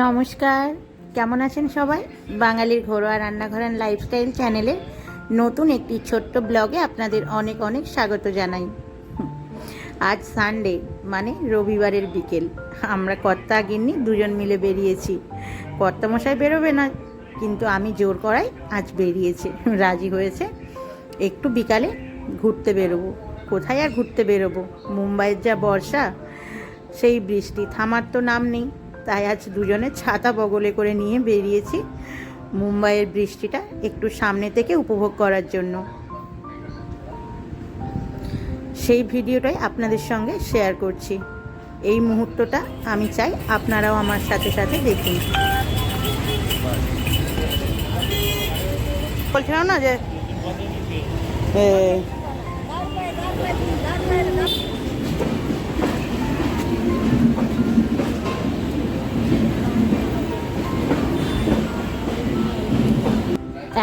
নমস্কার, কেমন আছেন সবাই? বাঙালির ঘরোয়া রান্নাঘর রান্নাঘরের লাইফস্টাইল চ্যানেলে নতুন একটি ছোট্ট ব্লগে আপনাদের অনেক অনেক স্বাগত জানাই। আজ সানডে মানে রবিবারের বিকেল। আমরা কর্তা গিন্নি দুজন মিলে বেরিয়েছি। কর্তামশাই বেরোবে না, কিন্তু আমি জোর করাই আজ বেরিয়েছে। রাজি হয়েছে? একটু বিকালে ঘুরতে বেরোবো। কোথায় আর ঘুরতে বেরোবো? মুম্বাইয়ের যা বর্ষা, সেই বৃষ্টি, থামার তো নাম নেই। তাই আজ দুজনে ছাতা বগলে করে নিয়ে বেরিয়েছি মুম্বাইয়ের বৃষ্টিটা একটু সামনে থেকে উপভোগ করার জন্য। সেই ভিডিওটাই আপনাদের সঙ্গে শেয়ার করছি। এই মুহূর্তটা আমি চাই আপনারাও আমার সাথে সাথে দেখুন। বলছিলাম না যে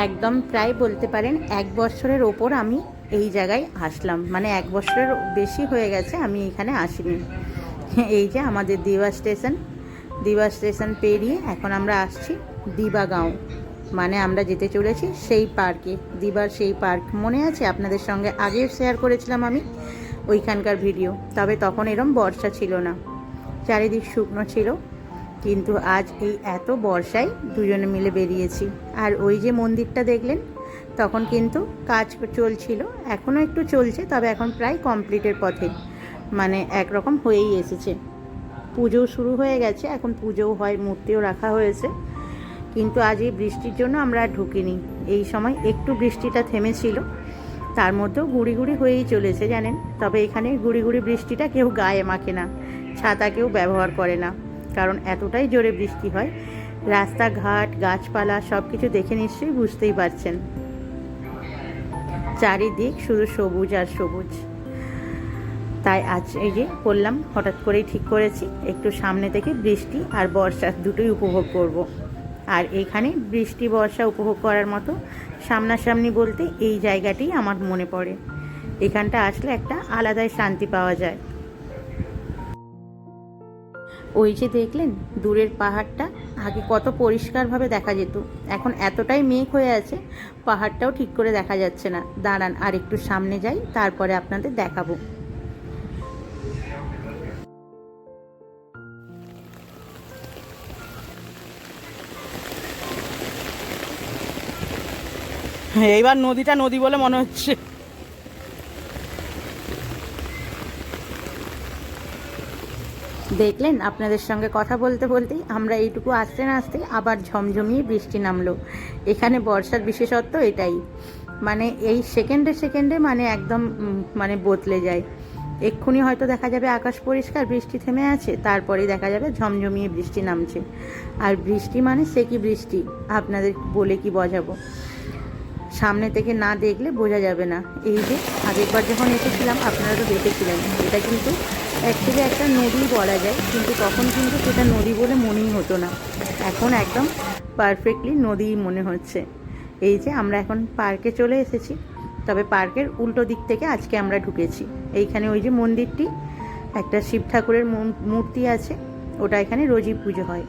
একদম প্রায় বলতে পারেন এক বছরের ওপর আমি এই জায়গায় আসলাম। মানে এক বছরের বেশি হয়ে গেছে আমি এখানে আসিনি। এই যে আমাদের দিবা স্টেশন দিবা স্টেশন পেরিয়ে এখন আমরা আসছি দিবাগাঁও মানে আমরা যেতে চলেছি সেই পার্কে। দিবার সেই পার্ক মনে আছে? আপনাদের সঙ্গে আগেও শেয়ার করেছিলাম আমি ওইখানকার ভিডিও তবে তখন এরম বর্ষা ছিল না। চারিদিক শুকনো ছিল। কিন্তু আজ এই এত বর্ষায় দুজনে মিলে বেরিয়েছি। আর ওই যে মন্দিরটা দেখলেন, তখন কিন্তু কাজ চলছিল এখনও একটু চলছে, তবে এখন প্রায় কমপ্লিটের পথে। মানে একরকম হয়েই এসেছে। পুজো শুরু হয়ে গেছে, এখন পুজোও হয়, মূর্তিও রাখা হয়েছে। কিন্তু আজ এই বৃষ্টির জন্য আমরা ঢুকিনি। এই সময় একটু বৃষ্টিটা থেমেছিল, তার মধ্যেও গুড়ি গুড়ি হয়েই চলেছে, জানেন? তবে এখানে গুড়ি গুড়ি বৃষ্টিটা কেউ গায়ে মাখে না, ছাতা কেউ ব্যবহার করে না। কারণ এতটাই জোরে বৃষ্টি হয়। রাস্তাঘাট, গাছপালা সব কিছু দেখে নিশ্চয়ই বুঝতেই পারছেন। চারিদিক শুধু সবুজ আর সবুজ। তাই আজ এই যে বললাম হঠাৎ করেই ঠিক করেছি। একটু সামনে থেকে বৃষ্টি আর বর্ষা দুটোই উপভোগ করব। আর এখানে বৃষ্টি, বর্ষা উপভোগ করার মতো সামনাসামনি বলতে এই জায়গাটি আমার মনে পড়ে। এখানটা আসলে একটা আলাদাই শান্তি পাওয়া যায়। ওই যে দেখলেন, দূরের পাহাড়টা, আগে কত পরিষ্কারভাবে দেখা যেত। এখন এতটাই মেঘ হয়ে আছে, পাহাড়টাও ঠিক করে দেখা যাচ্ছে না। দাঁড়ান, আর একটু সামনে যাই, তারপরে আপনাদের দেখাবো। এইবার নদীটা নদী বলে মনে হচ্ছে। দেখলেন আপনাদের সঙ্গে কথা বলতে বলতেই আমরা এইটুকু আসতে না আসতে আবার ঝমঝমিয়ে বৃষ্টি নামলো। এখানে বর্ষার বিশেষত্ব এটাই। মানে এই সেকেন্ডে সেকেন্ডে মানে একদম মানে বদলে যায়। এক্ষুনি হয়তো দেখা যাবে আকাশ পরিষ্কার, বৃষ্টি থেমে আছে, তারপরেই দেখা যাবে ঝমঝমিয়ে বৃষ্টি নামছে। আর বৃষ্টি মানে সে কি বৃষ্টি? আপনাদের বলে কি বোঝাবো? সামনে থেকে না দেখলে বোঝা যাবে না। এই যে আগেরবার যখন এসেছিলাম, আপনারা তো দেখেছিলেন, এটা কিন্তু অ্যাকচুয়ালি একটা নদী বলা যায়, কিন্তু তখন কিন্তু সেটা নদী বলে মনেই হতো না। এখন একদম পারফেক্টলি নদীই মনে হচ্ছে। এই যে আমরা এখন পার্কে চলে এসেছি, তবে পার্কের উল্টো দিক থেকে আজকে আমরা ঢুকেছি। এইখানে ওই যে মন্দিরটি, একটা শিব ঠাকুরের মূর্তি আছে, ওটা এখানে রোজই পুজো হয়।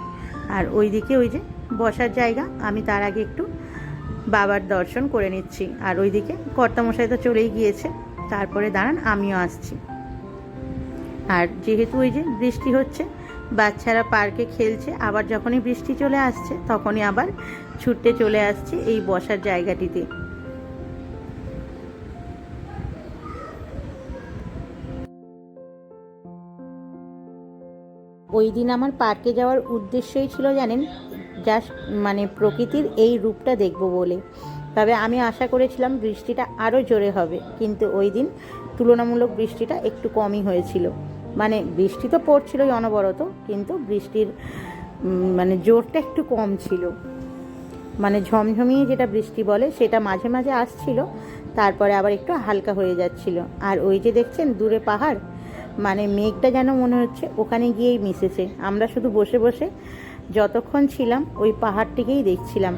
আর ওই দিকে ওই যে বসার জায়গা, আমি তার আগে একটু বাবার দর্শন করে নিচ্ছি। আর ওইদিকে কর্তামশাই তো চলেই গিয়েছে, তারপরে দাঁড়ান, আমিও আসছি। আর যেহেতু ওই যে বৃষ্টি হচ্ছে, বাচ্চারা পার্কে খেলছে, আবার যখনই বৃষ্টি চলে আসছে, তখনই আবার ছুটতে চলে আসছে এই বসার জায়গাটিতে। ওই দিন আমার পার্কে যাওয়ার উদ্দেশ্যই ছিল জানেন জাস্ট মানে প্রকৃতির এই রূপটা দেখব বলে। তবে আমি আশা করেছিলাম বৃষ্টিটা আরও জোরে হবে, কিন্তু ওই দিন তুলনামূলক বৃষ্টিটা একটু কমই হয়েছিল। মানে বৃষ্টি তো পড়ছিলই অনবরত, কিন্তু বৃষ্টির মানে জোরটা একটু কম ছিল। মানে ঝমঝমিয়ে যেটা বৃষ্টি বলে সেটা মাঝে মাঝে আসছিল, তারপরে আবার একটু হালকা হয়ে যাচ্ছিল। আর ওই যে দেখছেন দূরে পাহাড় মানে মেঘটা যেন মনে হচ্ছে ওখানে গিয়েই মিশেছে। আমরা শুধু বসে বসে যতক্ষণ ছিলাম ওই পাহাড়টিকেই দেখছিলাম।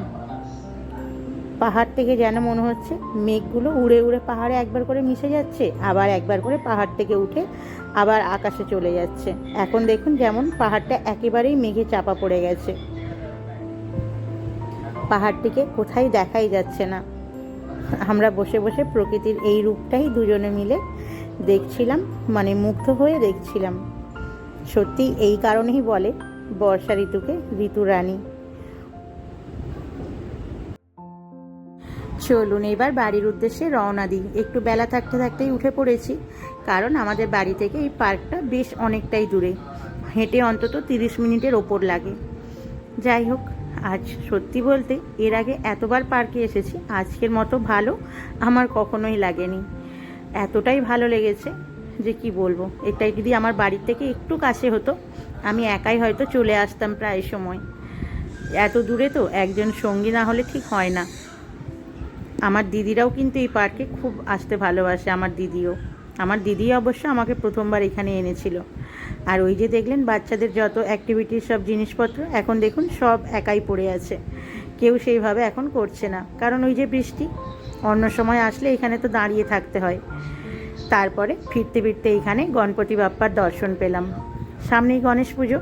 পাহাড় থেকে যেন মনে হচ্ছে মেঘগুলো উড়ে উড়ে পাহাড়ে একবার করে মিশে যাচ্ছে, আবার একবার করে পাহাড় থেকে উঠে আবার আকাশে চলে যাচ্ছে। এখন দেখুন যেমন পাহাড়টা একেবারেই মেঘে চাপা পড়ে গেছে। পাহাড়টিকে কোথায় দেখাই যাচ্ছে না। আমরা বসে বসে প্রকৃতির এই রূপটাই দুজনে মিলে দেখছিলাম মানে মুগ্ধ হয়ে দেখছিলাম। সত্যি এই কারণেই বলে বর্ষা ঋতুকে ঋতু চলুন এবার বাড়ির উদ্দেশ্যে রওনা দিই। একটু বেলা থাকতে থাকতেই উঠে পড়েছি, কারণ আমাদের বাড়ি থেকে এই পার্কটা বেশ অনেকটাই দূরে। হেঁটে অন্তত তিরিশ মিনিটের ওপর লাগে। যাই হোক, আজ সত্যি বলতে এর আগে এতবার পার্কে এসেছি, আজকের মতো ভালো আমার কখনোই লাগেনি। এতটাই ভালো লেগেছে যে কি বলব, এটাই যদি আমার বাড়ির থেকে একটু কাছে হতো, আমি একাই হয়তো চলে আসতাম প্রায় সময়। এত দূরে তো একজন সঙ্গী না হলে ঠিক হয় না। আমার দিদিরাও কিন্তু এই পার্কে খুব আসতে ভালোবাসে, আমার দিদিও। আমার দিদি অবশ্য আমাকে প্রথমবার এখানে এনেছিল। আর ওই যে দেখলেন বাচ্চাদের যত অ্যাক্টিভিটির সব জিনিসপত্র, এখন দেখুন সব একাই পড়ে আছে। কেউ সেইভাবে এখন করছে না। কারণ ওই যে বৃষ্টি, অন্য সময় আসলে এখানে তো দাঁড়িয়ে থাকতে হয়। তারপরে ফিরতে ফিরতে এইখানে গণপতি বাপ্পার দর্শন পেলাম। সামনেই গণেশ পুজো,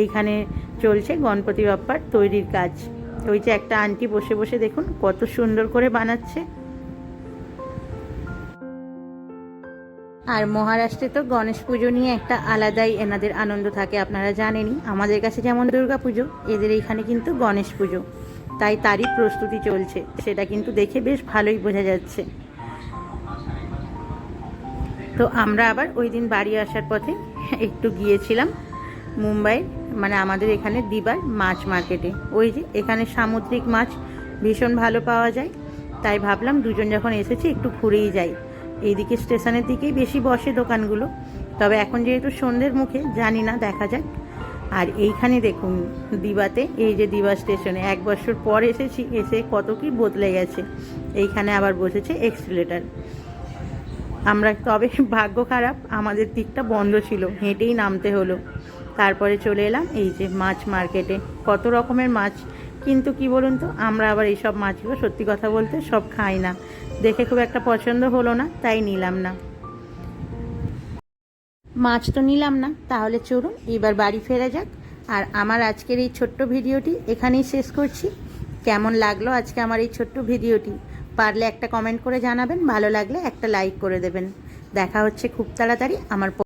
এইখানে চলছে গণপতি বাপ্পার তৈরির কাজ। ওই যে একটা আন্টি বসে বসে দেখুন কত সুন্দর করে বানাচ্ছে। আর মহারাষ্ট্রে তো গণেশ পুজো নিয়ে একটা আলাদাই এনাদের আনন্দ থাকে, আপনারা জানেনই। আমাদের কাছে যেমন দুর্গা পুজো, এদের এইখানে কিন্তু গণেশ পুজো। তাই তারই প্রস্তুতি চলছে, সেটা কিন্তু দেখে বেশ ভালোই বোঝা যাচ্ছে। তো আমরা আবার ওই দিন বাড়ি আসার পথে একটু গিয়েছিলাম মুম্বাই মানে আমাদের এখানে দিবার মাছ মার্কেটে ওই যে এখানে সামুদ্রিক মাছ ভীষণ ভালো পাওয়া যায়। তাই ভাবলাম দুজন যখন এসেছি একটু ঘুরেই যাই। এইদিকে স্টেশনের দিকেই বেশি বসে দোকানগুলো। তবে এখন যেহেতু সন্ধ্যের মুখে, জানি না, দেখা যাক। আর এইখানে দেখুন, দিবাতে এই যে দিবা স্টেশনে এক বছর পর এসেছি, এসে কত কি বদলে গেছে। এইখানে আবার বসেছে এক্সিলেটার আমরা, তবে ভাগ্য খারাপ, আমাদের দিকটা বন্ধ ছিল, হেঁটেই নামতে হলো। তারপরে চলে এলাম, এই যে মাছ মার্কেটে। কত রকমের মাছ, কিন্তু কি বলুন তো, আমরা আবার এইসব মাছগুলো সত্যি কথা বলতে সব খাই না। দেখে খুব একটা পছন্দ হলো না, তাই নিলাম না। মাছ তো নিলাম না, তাহলে চলুন এবার বাড়ি ফেরা যাক। আর আমার আজকের এই ছোট্ট ভিডিওটি এখানেই শেষ করছি। কেমন লাগল আজকে আমার এই ছোট্ট ভিডিওটি? পারলে একটা কমেন্ট করে জানাবেন, ভালো লাগলে একটা লাইক করে দেবেন। দেখা হচ্ছে খুব তাড়াতাড়ি আমার